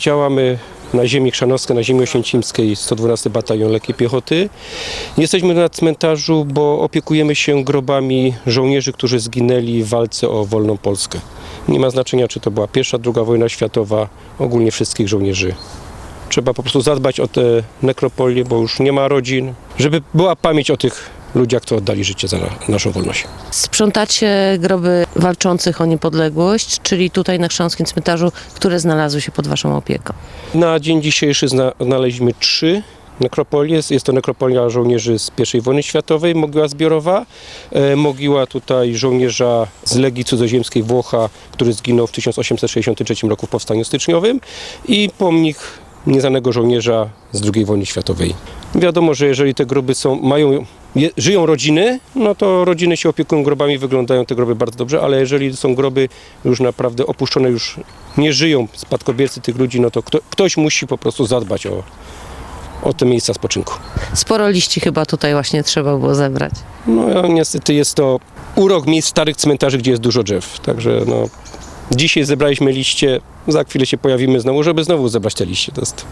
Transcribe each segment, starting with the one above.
Działamy na ziemi chrzanowskiej, na ziemi oświęcimskiej 112 Batalion Lekkiej Piechoty. Jesteśmy na cmentarzu, bo opiekujemy się grobami żołnierzy, którzy zginęli w walce o wolną Polskę. Nie ma znaczenia, czy to była pierwsza, druga wojna światowa, ogólnie wszystkich żołnierzy. Trzeba po prostu zadbać o te nekropolie, bo już nie ma rodzin, żeby była pamięć o tych ludziach, co oddali życie za na, naszą wolność. Sprzątacie groby walczących o niepodległość, czyli tutaj na Chrząskim Cmentarzu, które znalazły się pod Waszą opieką. Na dzień dzisiejszy zna, znaleźliśmy trzy nekropolie. Jest- Jest to nekropolia żołnierzy z I wojny światowej, mogiła zbiorowa, e, mogiła tutaj żołnierza z Legii Cudzoziemskiej Włocha, który zginął w 1863 roku w Powstaniu Styczniowym i pomnik nieznanego żołnierza z II wojny światowej. Wiadomo, że jeżeli te groby są, mają, je, żyją rodziny, no to rodziny się opiekują grobami, wyglądają te groby bardzo dobrze, ale jeżeli są groby już naprawdę opuszczone, już nie żyją spadkobiercy tych ludzi, no to kto, ktoś musi po prostu zadbać o, o te miejsca spoczynku. Sporo liści chyba tutaj właśnie trzeba było zebrać. No niestety jest to urok miejsc starych cmentarzy, gdzie jest dużo drzew, także no dzisiaj zebraliśmy liście, za chwilę się pojawimy znowu, żeby znowu zebrać te liście. To jest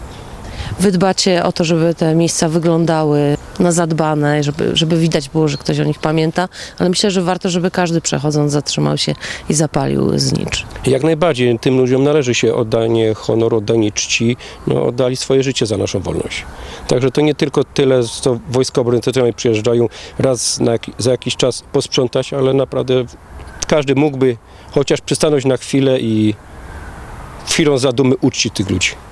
Wy dbacie o to, żeby te miejsca wyglądały na zadbane, żeby, żeby widać było, że ktoś o nich pamięta, ale myślę, że warto, żeby każdy przechodząc zatrzymał się i zapalił znicz. Jak najbardziej tym ludziom należy się oddanie honoru, oddanie czci, no, oddali swoje życie za naszą wolność. Także to nie tylko tyle, co wojska obrony przyjeżdżają raz na, za jakiś czas posprzątać, ale naprawdę każdy mógłby chociaż przystanąć na chwilę i chwilą zadumy uczcić tych ludzi.